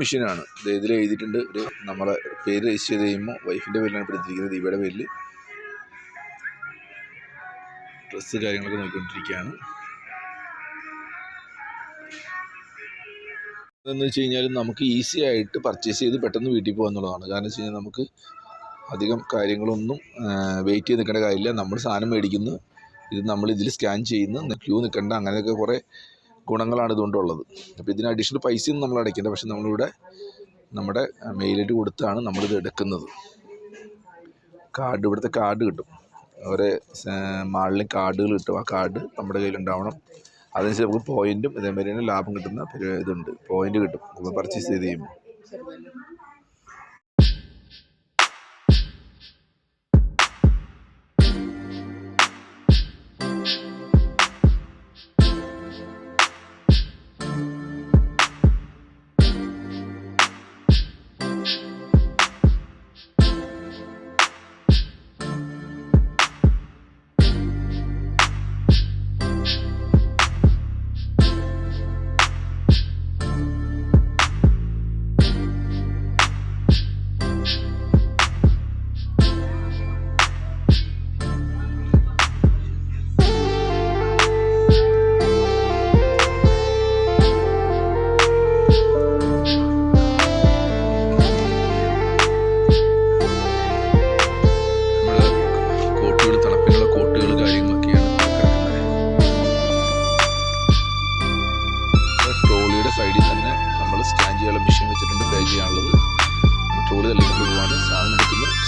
മെഷീനാണ്. ഇത് ഇതിൽ എഴുതിയിട്ടുണ്ട്. ഒരു നമ്മളെ പേര് രജിസ്റ്റർ ചെയ്ത് കഴിയുമ്പോൾ വൈഫിന്റെ പേരിലാണ് പെടുത്തിയിരിക്കുന്നത് ദീപയുടെ പേരിൽ ഡ്രസ്സ് കാര്യങ്ങളൊക്കെ നോക്കിക്കൊണ്ടിരിക്കുകയാണ്. എന്ന് വെച്ച് കഴിഞ്ഞാൽ നമുക്ക് ഈസി ആയിട്ട് പർച്ചേസ് ചെയ്ത് പെട്ടെന്ന് വീട്ടിൽ പോകുക എന്നുള്ളതാണ്. കാരണം വെച്ച് കഴിഞ്ഞാൽ നമുക്ക് അധികം കാര്യങ്ങളൊന്നും വെയിറ്റ് ചെയ്ത് നിൽക്കേണ്ട കാര്യമില്ല. നമ്മൾ സാധനം മേടിക്കുന്നു. ഇത് നമ്മൾ ഇതിൽ സ്കാൻ ചെയ്യുന്നു. ക്യൂ നിൽക്കേണ്ട അങ്ങനെയൊക്കെ കുറേ ഗുണങ്ങളാണ് ഇതുകൊണ്ടുള്ളത്. അപ്പോൾ ഇതിന് അഡീഷണൽ പൈസയൊന്നും നമ്മൾ അടയ്ക്കേണ്ട. പക്ഷെ നമ്മളിവിടെ നമ്മുടെ മെയിലിട്ട് കൊടുത്താണ് നമ്മളിത് എടുക്കുന്നത്. കാർഡ് ഇവിടുത്തെ കാർഡ് കിട്ടും. ഓരോ മാളിലും കാർഡുകൾ കിട്ടും. ആ കാർഡ് നമ്മുടെ കയ്യിലുണ്ടാവണം. അതനുസരിച്ച് നമുക്ക് പോയിന്റും ഇതേമാതിരി തന്നെ ലാഭം കിട്ടുന്ന ഇതുണ്ട്. പോയിന്റ് കിട്ടും. പർച്ചേസ് ചെയ്ത് കഴിയുമ്പോൾ.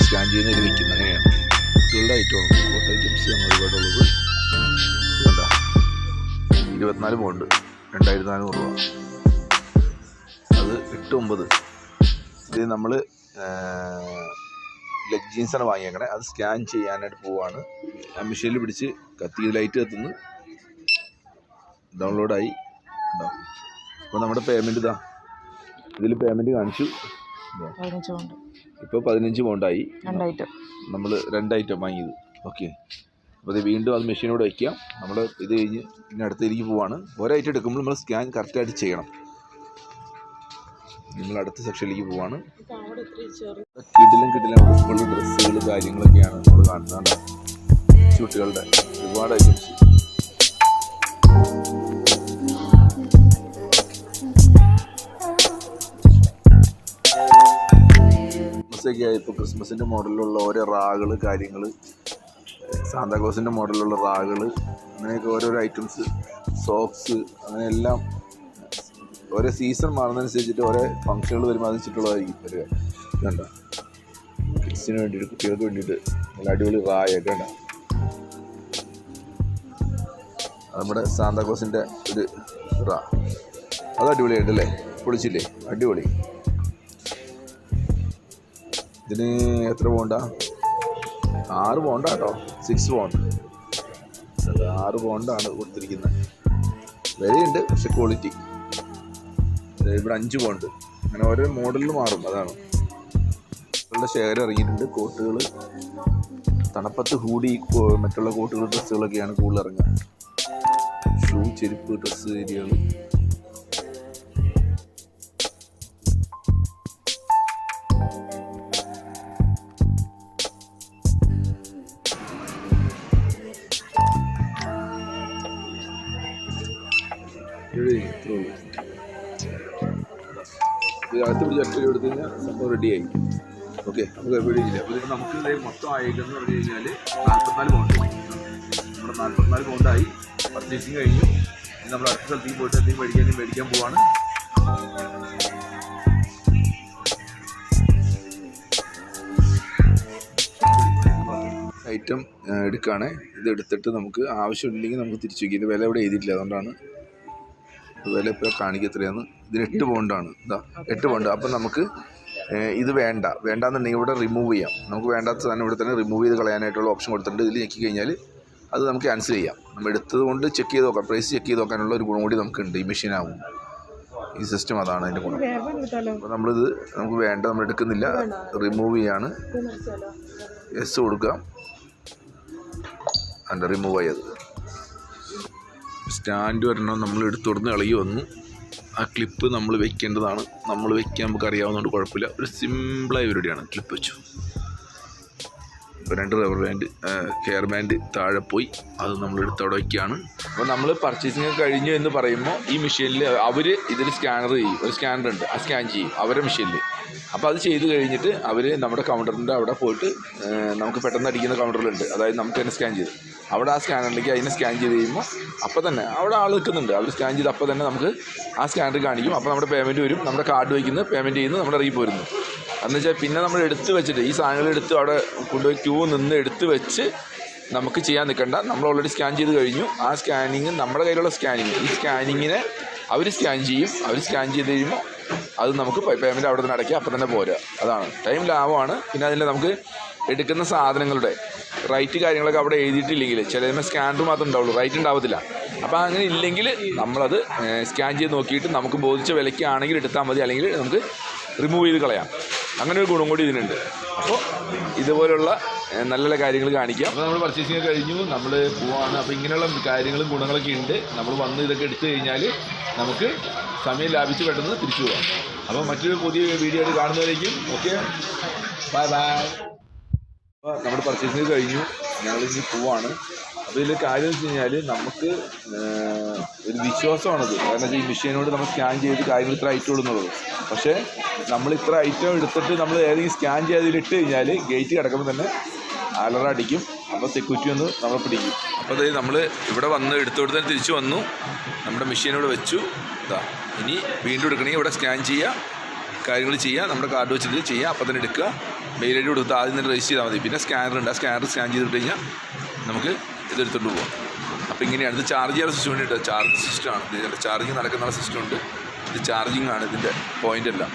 സ്കാൻ ചെയ്യുന്ന വിൽക്കുന്ന അങ്ങനെയാണ് കുട്ടികളുടെ ഐറ്റമാണ് കോട്ട് ഐറ്റംസ് ആണ് ഒരുപാടുള്ളത്. കണ്ട ഇരുപത്തിനാല് പോണ്ട്. രണ്ടായിരത്തി നാനൂറ് രൂപ. അത് എട്ട് ഒമ്പത്. ഇത് നമ്മൾ ലെഗ് ജീൻസാണ് വാങ്ങിയേക്കണേ. അത് സ്കാൻ ചെയ്യാനായിട്ട് പോവാണ്. ആ മെഷീനിൽ പിടിച്ച് കത്തി ലൈറ്റ് കത്തുന്നു. ഡൗൺലോഡായി ഉണ്ടാവും അപ്പോൾ നമ്മുടെ പേയ്മെന്റ് ഇതാ. ഇതിൽ പേയ്മെന്റ് കാണിച്ചു. പതിനഞ്ച് കൊണ്ട് ഇപ്പോൾ പതിനഞ്ച് പൗണ്ടായി. ഐറ്റം നമ്മൾ രണ്ട് ഐറ്റം വാങ്ങിയത്. ഓക്കെ. അപ്പോൾ ഇത് വീണ്ടും അത് മെഷീനോട് വയ്ക്കാം നമ്മൾ ഇത് കഴിഞ്ഞ് ഇനി അടുത്തേക്ക് പോവാണ്. ഒരായിട്ട് ഐറ്റം എടുക്കുമ്പോൾ നമ്മൾ സ്കാൻ കറക്റ്റായിട്ട് ചെയ്യണം. നമ്മൾ അടുത്ത സെക്ഷനിലേക്ക് പോവാണ്. കിടിലും കിടിലും ഉൾപ്പെടെ ഡ്രസ്സുകൾ കാര്യങ്ങളൊക്കെയാണ് നമ്മൾ കാണുന്നത്. കുട്ടികളുടെ ഒരുപാട് ഐറ്റംസ് ക്രിസ്മസൊക്കെ ഇപ്പോൾ ക്രിസ്മസിന്റെ മോഡലിലുള്ള ഓരോ റാകൾ കാര്യങ്ങൾ സാന്താക്ലോസിന്റെ മോഡലിലുള്ള റാകൾ അങ്ങനെയൊക്കെ ഓരോരോ ഐറ്റംസ് സോക്സ് അങ്ങനെ എല്ലാം ഓരോ സീസൺ മാറുന്നതനുസരിച്ചിട്ട് ഓരോ ഫംഗ്ഷനുകൾ വരുമ്പോൾ ഒരു വരിക വേണ്ട കിഡ്സിന് വേണ്ടിയിട്ട് കുട്ടികൾക്ക് വേണ്ടിയിട്ട് നല്ല അടിപൊളി റായൊക്കെ ഉണ്ട്. നമ്മുടെ സാന്താക്ലോസിന്റെ ഒരു റാ. അത് അടിപൊളിയായിട്ടല്ലേ? പൊളിച്ചില്ലേ? അടിപൊളി. ഇതിന് എത്ര പോണ്ട? ആറ് പോണ്ട കേട്ടോ സിക്സ് പോണ്ട്. ആറ് പോണ്ടാണ് കൊടുത്തിരിക്കുന്നത് വിലയുണ്ട് പക്ഷെ ക്വാളിറ്റി ഇവിടെ അഞ്ച് പോണ്ട്. അങ്ങനെ ഓരോ മോഡലിൽ മാറും അതാണ്. ഉള്ള ശേഖരം ഇറങ്ങിയിട്ടുണ്ട് കോട്ടുകൾ തണുപ്പത്ത് കൂടി മറ്റുള്ള കോട്ടുകൾ ഡ്രസ്സുകളൊക്കെയാണ് കൂടുതൽ ഇറങ്ങുക. ഷൂ ചെരുപ്പ് ഡ്രസ്സ് ഏരിയകൾ അടുത്ത് പിടിച്ച് അറ്റ എടുത്തു കഴിഞ്ഞാൽ സംഭവം ആയി ഓക്കെ നമുക്ക് റെഡി ഇല്ല അപ്പോൾ ഇത് നമുക്ക് ഇതേ മൊത്തം ആയില്ലെന്ന് പറഞ്ഞു കഴിഞ്ഞാൽ നാൽപ്പത്തിനാല് പൗണ്ട് നമ്മുടെ നാൽപ്പത്തിനാല് പൗണ്ടായി പർച്ചേസിങ് കഴിഞ്ഞു. നമ്മൾ അടുത്ത സ്ഥലത്തേക്ക് പോയിട്ട് എന്തെങ്കിലും മേടിക്കാൻ മേടിക്കാൻ പോവാണ്. ഐറ്റം എടുക്കുകയാണ് ഇത് എടുത്തിട്ട് നമുക്ക് ആവശ്യമില്ലെങ്കിൽ നമുക്ക് തിരിച്ചു വയ്ക്കും ഇത് വില ഇവിടെ എഴുതിയിട്ടില്ല. അതുകൊണ്ടാണ് വില ഇപ്പോൾ കാണിക്കുക ഇതിന് എട്ട് പൗണ്ടാണ്. ഇതാ എട്ട് പൗണ്ട്. അപ്പം നമുക്ക് ഇത് വേണ്ട. വേണ്ടാന്നുണ്ടെങ്കിൽ ഇവിടെ റിമൂവ് ചെയ്യാം. നമുക്ക് വേണ്ടാത്ത സാധനം ഇവിടെ തന്നെ റിമൂവ് ചെയ്ത് കളയാനായിട്ടുള്ള ഓപ്ഷൻ കൊടുത്തിട്ടുണ്ട്. ഇതിൽ ഞെക്കി കഴിഞ്ഞാൽ അത് നമുക്ക് ക്യാൻസൽ ചെയ്യാം. നമ്മൾ എടുത്തത് കൊണ്ട് ചെക്ക് ചെയ്ത് നോക്കാം. പ്രൈസ് ചെക്ക് ചെയ്ത് നോക്കാനുള്ള ഒരു ഗുണം കൂടി നമുക്കുണ്ട്. ഈ മെഷീനാവും ഈ സിസ്റ്റം അതാണ് അതിന്റെ ഗുണം. അപ്പോൾ നമ്മളിത് നമുക്ക് വേണ്ട നമ്മൾ എടുക്കുന്നില്ല. റിമൂവ് ചെയ്യാണ്. എസ് കൊടുക്കാം. അല്ല റിമൂവ് ആയത്. സ്റ്റാൻഡ് വരണം. നമ്മൾ എടുത്തു കൊടുത്ത് ഇളകി വന്നു. ആ ക്ലിപ്പ് നമ്മൾ വെക്കേണ്ടതാണ്. നമ്മൾ വെക്കാൻ നമുക്ക് അറിയാവുന്നതുകൊണ്ട് കുഴപ്പമില്ല. ഒരു സിമ്പിളായ പരിപാടിയാണ് ക്ലിപ്പ് വെച്ചു. രണ്ട് റബ്ബർ ബാൻഡ് കെയർ ബാൻഡ് താഴെ പോയി. അത് നമ്മൾ എടുത്തവിടെ വയ്ക്കുകയാണ് അപ്പോൾ നമ്മൾ പർച്ചേസിങ് കഴിഞ്ഞു എന്ന് പറയുമ്പോൾ ഈ മെഷീനിൽ അവർ ഇതിൽ സ്കാനർ ചെയ്യും. ഒരു സ്കാനർ ഉണ്ട്. ആ സ്കാൻ ചെയ്യും അവരുടെ മെഷീനിൽ അപ്പോൾ അത് ചെയ്ത് കഴിഞ്ഞിട്ട് അവർ നമ്മുടെ കൗണ്ടറിന്റെ അവിടെ പോയിട്ട് നമുക്ക് പെട്ടെന്ന് അടിക്കുന്ന കൗണ്ടറിലുണ്ട് അതായത് നമുക്ക് തന്നെ സ്കാൻ ചെയ്ത്. അവിടെ ആ സ്കാനറിലേക്ക് അതിനെ സ്കാൻ ചെയ്ത് കഴിയുമ്പോൾ അപ്പോൾ തന്നെ അവിടെ ആൾ നിൽക്കുന്നുണ്ട്. അവർ സ്കാൻ ചെയ്ത് അപ്പോൾ തന്നെ നമുക്ക് ആ സ്കാനർ കാണിക്കും. അപ്പോൾ നമ്മുടെ പേയ്മെന്റ് വരും. നമ്മുടെ കാർഡ് വയ്ക്കുന്നത് പേയ്മെന്റ് ചെയ്യുന്നത് നമ്മുടെ അറിയിപ്പ് വരുന്നു. എന്ന് വെച്ചാൽ പിന്നെ നമ്മൾ എടുത്ത് വെച്ചിട്ട് ഈ സാധനങ്ങൾ എടുത്ത് അവിടെ കൊണ്ടുപോയി ക്യൂ നിന്ന് എടുത്ത് വെച്ച് നമുക്ക് ചെയ്യാൻ നിൽക്കണ്ട. നമ്മൾ ഓൾറെഡി സ്കാൻ ചെയ്ത് കഴിഞ്ഞു. ആ സ്കാനിങ് നമ്മുടെ കയ്യിലുള്ള സ്കാനിങ് ഈ സ്കാനിങ്ങിനെ അവർ സ്കാൻ ചെയ്യും. അവർ സ്കാൻ ചെയ്ത് കഴിയുമ്പോൾ അത് നമുക്ക് പേയ്മെന്റ് അവിടെ നിന്ന് അടയ്ക്കുക. അപ്പം തന്നെ പോരുക അതാണ്. ടൈം ലാഭമാണ്. പിന്നെ അതിൽ നമുക്ക് എടുക്കുന്ന സാധനങ്ങളുടെ റൈറ്റ് കാര്യങ്ങളൊക്കെ അവിടെ എഴുതിയിട്ടില്ലെങ്കിൽ ചിലതിന് സ്കാനർ മാത്രം ഉണ്ടാവുള്ളൂ. റൈറ്റ് ഉണ്ടാവത്തില്ല. അപ്പോൾ അങ്ങനെ ഇല്ലെങ്കിൽ നമ്മളത് സ്കാൻ ചെയ്ത് നോക്കിയിട്ട് നമുക്ക് ബോധിച്ച വിലയ്ക്കാണെങ്കിൽ എടുത്താൽ മതി. അല്ലെങ്കിൽ നമുക്ക് റിമൂവ് ചെയ്ത് കളയാം. അങ്ങനെ ഒരു ഗുണം കൂടി ഇതിനുണ്ട്. അപ്പോൾ ഇതുപോലുള്ള നല്ല നല്ല കാര്യങ്ങൾ കാണിക്കാം. അപ്പോൾ നമ്മൾ പർച്ചേസിങ് കഴിഞ്ഞു. നമ്മൾ പോവാണ്. അപ്പോൾ ഇങ്ങനെയുള്ള കാര്യങ്ങളും ഗുണങ്ങളൊക്കെ ഉണ്ട്. നമ്മൾ വന്ന് ഇതൊക്കെ എടുത്തു കഴിഞ്ഞാൽ നമുക്ക് സമയം ലാഭിച്ച് പെട്ടെന്ന് തിരിച്ചു പോകാം അപ്പോൾ മറ്റൊരു പുതിയ വീഡിയോ ആയിട്ട് കാണുന്നവരേക്കും ഓക്കെ ബൈ ബൈ അപ്പോൾ നമ്മുടെ പർച്ചേസിങ് കഴിഞ്ഞു. ഞങ്ങൾ പോവാണ്. അപ്പോൾ ഇതിൽ കാര്യം വെച്ച് കഴിഞ്ഞാൽ നമുക്ക് ഒരു വിശ്വാസമാണത്. കാരണം ഈ മെഷീനോട് നമ്മൾ സ്കാൻ ചെയ്ത് കാര്യങ്ങൾ ഇത്ര ഐറ്റം ഇടുന്നുള്ളത് പക്ഷേ നമ്മൾ ഇത്ര ഐറ്റം എടുത്തിട്ട് നമ്മൾ ഏതെങ്കിലും സ്കാൻ ചെയ്ത് ഇട്ട് കഴിഞ്ഞാൽ ഗേറ്റ് കിടക്കുമ്പോൾ തന്നെ അലറ അടിക്കും. അപ്പോൾ സെക്യൂരിറ്റി ഒന്ന് നമ്മളെ പിടിക്കും. അപ്പോൾ അതായത് നമ്മൾ ഇവിടെ വന്ന് എടുത്തുകൊടുത്ത് തന്നെ തിരിച്ചു വന്നു. നമ്മുടെ മെഷീനോട് വെച്ചു. ഇതാ ഇനി വീണ്ടും എടുക്കണമെങ്കിൽ ഇവിടെ സ്കാൻ ചെയ്യുക കാര്യങ്ങൾ ചെയ്യുക നമ്മുടെ കാർഡ് വെച്ചിട്ട് ചെയ്യുക അപ്പോൾ തന്നെ എടുക്കുക. മെയിൽ ഐ ഡി കൊടുത്ത് ആദ്യം തന്നെ രജിസ്റ്റർ ചെയ്താൽ മതി. പിന്നെ സ്കാനർ ഉണ്ട്. ആ സ്കാനർ സ്കാൻ ചെയ്തിട്ട് കഴിഞ്ഞാൽ നമുക്ക് ഇതെടുത്തുകൊണ്ട് പോകാം അപ്പോൾ ഇങ്ങനെയാണ്. ഇത് ചാർജ് ചെയ്യാൻ സിസ്റ്റം ഉണ്ട് ചാർജ് സിസ്റ്റമാണ് ചാർജിങ് നടക്കുന്ന സിസ്റ്റം ഉണ്ട്. ഇത് ചാർജിങ് ആണ് ഇതിന്റെ പോയിന്റ് എല്ലാം.